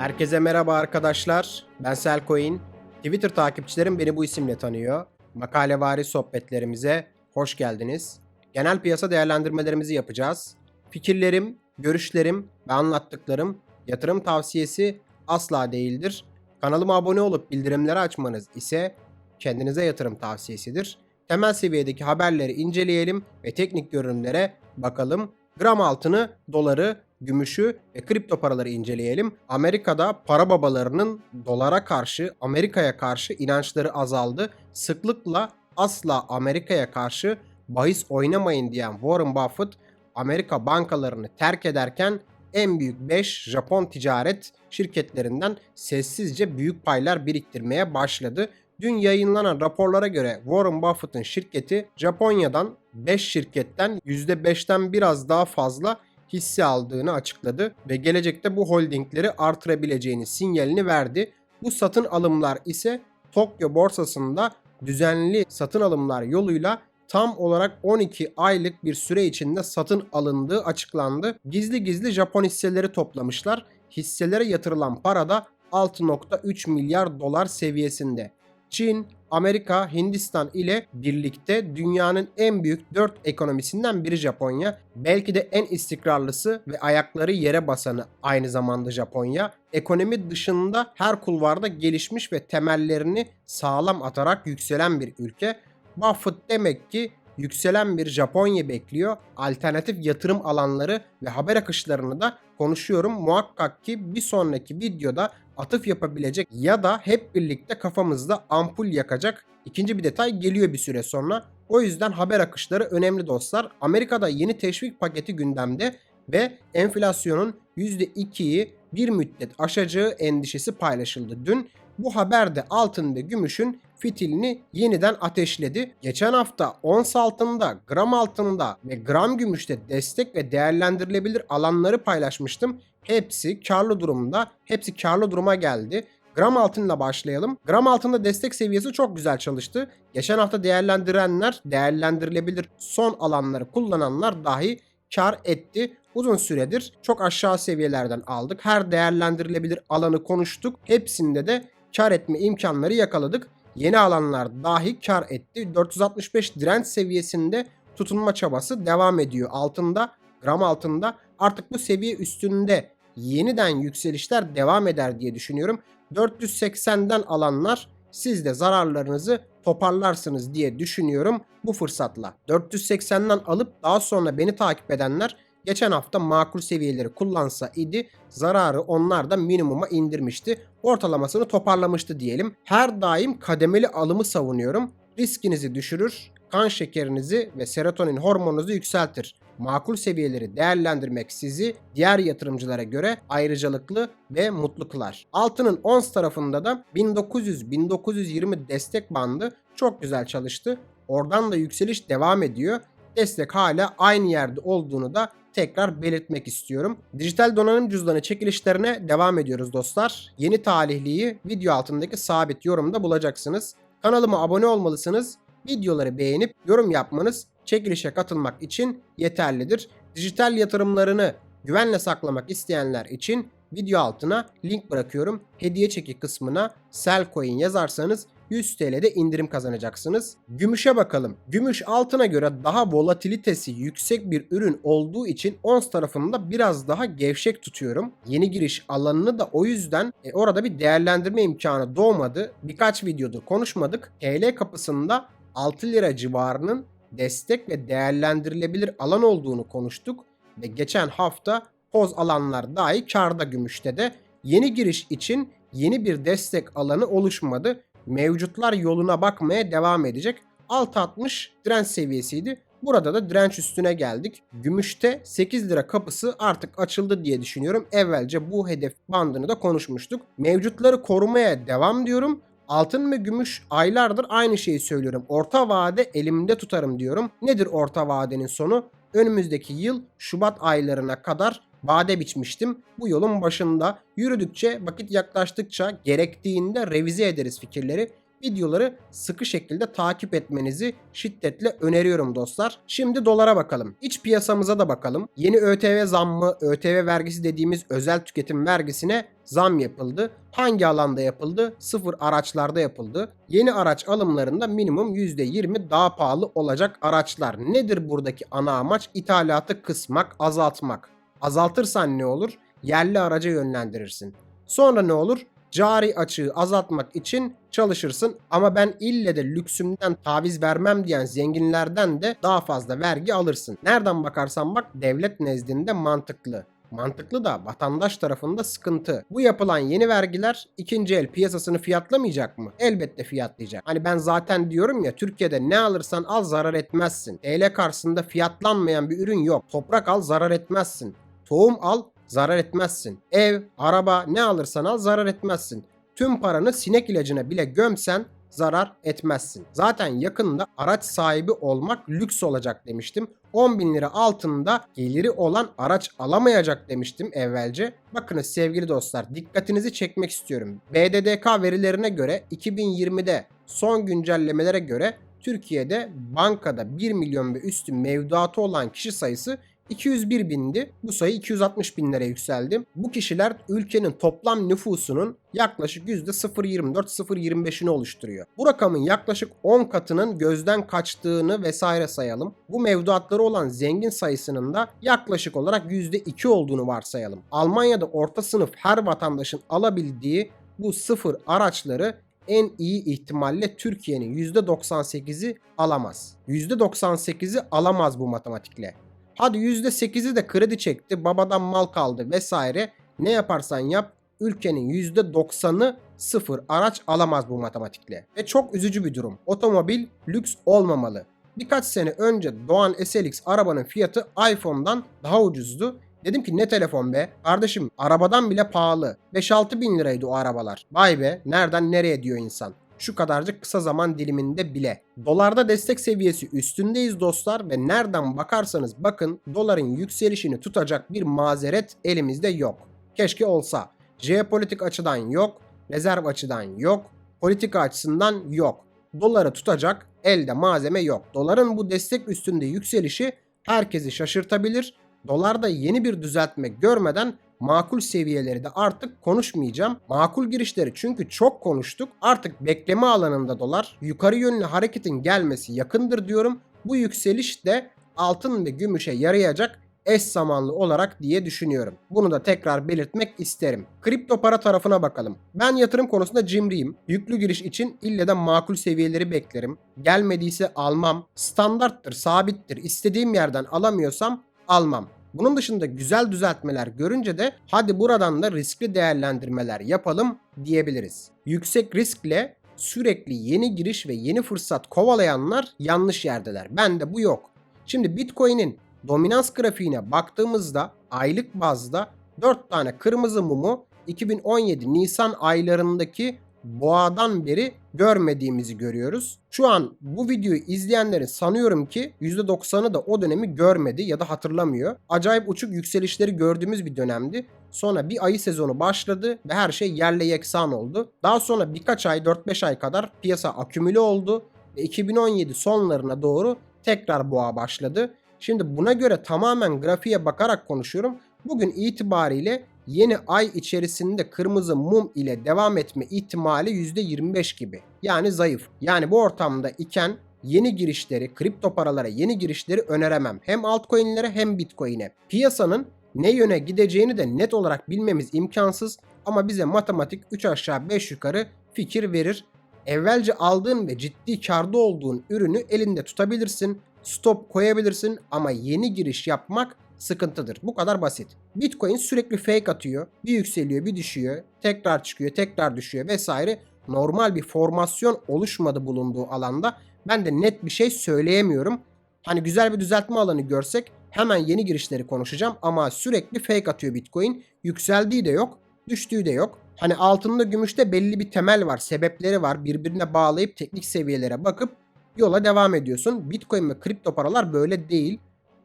Herkese merhaba arkadaşlar. Ben Selcoin. Twitter takipçilerim beni bu isimle tanıyor. Makalevari sohbetlerimize hoş geldiniz. Genel piyasa değerlendirmelerimizi yapacağız. Fikirlerim, görüşlerim ve anlattıklarım yatırım tavsiyesi asla değildir. Kanalıma abone olup bildirimleri açmanız ise kendinize yatırım tavsiyesidir. Temel seviyedeki haberleri inceleyelim ve teknik görünümlere bakalım. Gram altını, doları, gümüşü ve kripto paraları inceleyelim. Amerika'da para babalarının dolara karşı, Amerika'ya karşı inançları azaldı. Sıklıkla asla Amerika'ya karşı bahis oynamayın diyen Warren Buffett Amerika bankalarını terk ederken en büyük 5 Japon ticaret şirketlerinden sessizce büyük paylar biriktirmeye başladı. Dün yayınlanan raporlara göre Warren Buffett'ın şirketi Japonya'dan 5 şirketten %5'ten biraz daha fazla hisse aldığını açıkladı ve gelecekte bu holdingleri artırabileceğini sinyalini verdi. Bu satın alımlar ise Tokyo borsasında düzenli satın alımlar yoluyla tam olarak 12 aylık bir süre içinde satın alındığı açıklandı. Gizli gizli Japon hisseleri toplamışlar. Hisselere yatırılan para da 6.3 milyar dolar seviyesinde. Çin, Amerika, Hindistan ile birlikte dünyanın en büyük 4 ekonomisinden biri Japonya. Belki de en istikrarlısı ve ayakları yere basanı aynı zamanda Japonya. Ekonomi dışında her kulvarda gelişmiş ve temellerini sağlam atarak yükselen bir ülke. Buffett demek ki yükselen bir Japonya bekliyor. Alternatif yatırım alanları ve haber akışlarını da konuşuyorum. Muhakkak ki bir sonraki videoda atıf yapabilecek ya da hep birlikte kafamızda ampul yakacak ikinci bir detay geliyor bir süre sonra. O yüzden haber akışları önemli dostlar. Amerika'da yeni teşvik paketi gündemde ve enflasyonun %2'yi bir müddet aşacağı endişesi paylaşıldı dün. Bu haber de altın ve gümüşün fitilini yeniden ateşledi. Geçen hafta ons altında, gram altında ve gram gümüşte destek ve değerlendirilebilir alanları paylaşmıştım. Hepsi karlı durumda, hepsi karlı duruma geldi. Gram altınla başlayalım. Gram altında destek seviyesi çok güzel çalıştı. Geçen hafta değerlendirenler, değerlendirilebilir son alanları kullananlar dahi kar etti. Uzun süredir çok aşağı seviyelerden aldık. Her değerlendirilebilir alanı konuştuk. Hepsinde de kar etme imkanları yakaladık. Yeni alanlar dahi kar etti. 465 direnç seviyesinde tutunma çabası devam ediyor. Altında, gram altında artık bu seviye üstünde yeniden yükselişler devam eder diye düşünüyorum. 480'den alanlar siz de zararlarınızı toparlarsınız diye düşünüyorum bu fırsatla. 480'den alıp daha sonra beni takip edenler geçen hafta makul seviyeleri kullansa idi zararı onlar da minimuma indirmişti. Ortalamasını toparlamıştı diyelim. Her daim kademeli alımı savunuyorum. Riskinizi düşürür, kan şekerinizi ve serotonin hormonunuzu yükseltir. Makul seviyeleri değerlendirmek sizi diğer yatırımcılara göre ayrıcalıklı ve mutlu kılar. Altının ons tarafında da 1900-1920 destek bandı çok güzel çalıştı. Oradan da yükseliş devam ediyor. Destek hala aynı yerde olduğunu da tekrar belirtmek istiyorum. Dijital donanım cüzdanı çekilişlerine devam ediyoruz dostlar. Yeni talihliyi video altındaki sabit yorumda bulacaksınız. Kanalıma abone olmalısınız. Videoları beğenip yorum yapmanız çekilişe katılmak için yeterlidir. Dijital yatırımlarını güvenle saklamak isteyenler için video altına link bırakıyorum. Hediye çeki kısmına Selcoin yazarsanız 100 TL'de indirim kazanacaksınız. Gümüşe bakalım. Gümüş altına göre daha volatilitesi yüksek bir ürün olduğu için ons tarafında biraz daha gevşek tutuyorum. Yeni giriş alanını da o yüzden e, orada bir değerlendirme imkanı doğmadı. Birkaç videodur konuşmadık. TL kapısında 6 lira civarının destek ve değerlendirilebilir alan olduğunu konuştuk ve geçen hafta poz alanlar dahi karda gümüşte de yeni giriş için yeni bir destek alanı oluşmadı. Mevcutlar yoluna bakmaya devam edecek. Alt 60 direnç seviyesiydi. Burada da direnç üstüne geldik. Gümüşte 8 lira kapısı artık açıldı diye düşünüyorum. Evvelce bu hedef bandını da konuşmuştuk. Mevcutları korumaya devam diyorum. Altın ve gümüş aylardır aynı şeyi söylüyorum. Orta vade elimde tutarım diyorum. Nedir orta vadenin sonu? Önümüzdeki yıl Şubat aylarına kadar vade biçmiştim. Bu yolun başında yürüdükçe, vakit yaklaştıkça gerektiğinde revize ederiz fikirleri. Videoları sıkı şekilde takip etmenizi şiddetle öneriyorum dostlar. Şimdi dolara bakalım. İç piyasamıza da bakalım. Yeni ÖTV zammı, ÖTV vergisi dediğimiz özel tüketim vergisine zam yapıldı. Hangi alanda yapıldı? Sıfır araçlarda yapıldı. Yeni araç alımlarında minimum %20 daha pahalı olacak araçlar. Nedir buradaki ana amaç? İthalatı kısmak, azaltmak. Azaltırsan ne olur? Yerli araca yönlendirirsin. Sonra ne olur? Cari açığı azaltmak için çalışırsın ama ben ille de lüksümden taviz vermem diyen zenginlerden de daha fazla vergi alırsın. Nereden bakarsan bak devlet nezdinde mantıklı. Mantıklı da vatandaş tarafında sıkıntı. Bu yapılan yeni vergiler ikinci el piyasasını fiyatlamayacak mı? Elbette fiyatlayacak. Hani ben zaten diyorum ya Türkiye'de ne alırsan al zarar etmezsin. TL karşısında fiyatlanmayan bir ürün yok. Toprak al zarar etmezsin. Tohum al zarar etmezsin. Ev, araba ne alırsan al zarar etmezsin. Tüm paranı sinek ilacına bile gömsen zarar etmezsin. Zaten yakında araç sahibi olmak lüks olacak demiştim. 10 bin lira altında geliri olan araç alamayacak demiştim evvelce. Bakınız sevgili dostlar dikkatinizi çekmek istiyorum. BDDK verilerine göre 2020'de son güncellemelere göre Türkiye'de bankada 1 milyon ve üstü mevduatı olan kişi sayısı 201 bindi. Bu sayı 260 binlere yükseldi. Bu kişiler ülkenin toplam nüfusunun yaklaşık %0.24-0.25'ini oluşturuyor. Bu rakamın yaklaşık 10 katının gözden kaçtığını vesaire sayalım. Bu mevduatları olan zengin sayısının da yaklaşık olarak %2 olduğunu varsayalım. Almanya'da orta sınıf her vatandaşın alabildiği bu sıfır araçları en iyi ihtimalle Türkiye'nin %98'i alamaz. %98'i alamaz bu matematikle. Hadi %8'i de kredi çekti, babadan mal kaldı vesaire. Ne yaparsan yap ülkenin %90'ı sıfır araç alamaz bu matematikle. Ve çok üzücü bir durum. Otomobil lüks olmamalı. Birkaç sene önce Doğan SLX arabanın fiyatı iPhone'dan daha ucuzdu. Dedim ki ne telefon be? Kardeşim arabadan bile pahalı. 5-6 bin liraydı o arabalar. Vay be nereden nereye diyor insan şu kadarcık kısa zaman diliminde bile. Dolarda destek seviyesi üstündeyiz dostlar ve nereden bakarsanız bakın doların yükselişini tutacak bir mazeret elimizde yok. Keşke olsa. Jeopolitik açıdan yok, rezerv açıdan yok, politika açısından yok. Doları tutacak elde malzeme yok. Doların bu destek üstünde yükselişi herkesi şaşırtabilir. Dolarda yeni bir düzeltme görmeden makul seviyeleri de artık konuşmayacağım. Makul girişleri çünkü çok konuştuk. Artık bekleme alanında dolar yukarı yönlü hareketin gelmesi yakındır diyorum. Bu yükseliş de altın ve gümüşe yarayacak eş zamanlı olarak diye düşünüyorum. Bunu da tekrar belirtmek isterim. Kripto para tarafına bakalım. Ben yatırım konusunda cimriyim. Yüklü giriş için ille de makul seviyeleri beklerim. Gelmediyse almam. Standarttır, sabittir. İstediğim yerden alamıyorsam almam. Bunun dışında güzel düzeltmeler görünce de hadi buradan da riskli değerlendirmeler yapalım diyebiliriz. Yüksek riskle sürekli yeni giriş ve yeni fırsat kovalayanlar yanlış yerdeler. Bende bu yok. Şimdi Bitcoin'in dominans grafiğine baktığımızda aylık bazda 4 tane kırmızı mumu 2017 Nisan aylarındaki boğadan beri görmediğimizi görüyoruz. Şu an bu videoyu izleyenlerin sanıyorum ki %90'ı da o dönemi görmedi ya da hatırlamıyor. Acayip uçuk yükselişleri gördüğümüz bir dönemdi. Sonra bir ayı sezonu başladı ve her şey yerle yeksan oldu. Daha sonra birkaç ay 4-5 ay kadar piyasa akümüle oldu ve 2017 sonlarına doğru tekrar boğa başladı. Şimdi buna göre tamamen grafiğe bakarak konuşuyorum. Bugün itibariyle yeni ay içerisinde kırmızı mum ile devam etme ihtimali %25 gibi. Yani zayıf. Yani bu ortamda iken yeni girişleri, kripto paralara yeni girişleri öneremem. Hem altcoin'lere hem bitcoin'e. Piyasanın ne yöne gideceğini de net olarak bilmemiz imkansız ama bize matematik 3 aşağı 5 yukarı fikir verir. Evvelce aldığın ve ciddi karda olduğun ürünü elinde tutabilirsin, stop koyabilirsin ama yeni giriş yapmak sıkıntıdır. Bu kadar basit. Bitcoin sürekli fake atıyor. Bir yükseliyor, bir düşüyor. Tekrar çıkıyor, tekrar düşüyor vesaire. Normal bir formasyon oluşmadı bulunduğu alanda. Ben de net bir şey söyleyemiyorum. Hani güzel bir düzeltme alanı görsek hemen yeni girişleri konuşacağım ama sürekli fake atıyor Bitcoin. Yükseldiği de yok, düştüğü de yok. Hani altında gümüşte belli bir temel var, sebepleri var. Birbirine bağlayıp teknik seviyelere bakıp yola devam ediyorsun. Bitcoin ve kripto paralar böyle değil.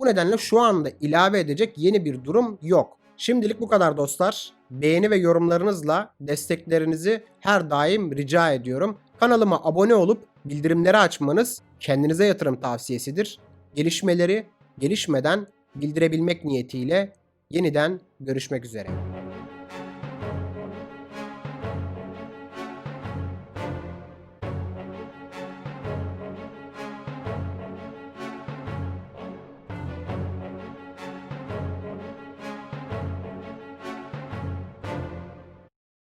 Bu nedenle şu anda ilave edecek yeni bir durum yok. Şimdilik bu kadar dostlar. Beğeni ve yorumlarınızla desteklerinizi her daim rica ediyorum. Kanalıma abone olup bildirimleri açmanız kendinize yatırım tavsiyesidir. Gelişmeleri gelişmeden bildirebilmek niyetiyle yeniden görüşmek üzere.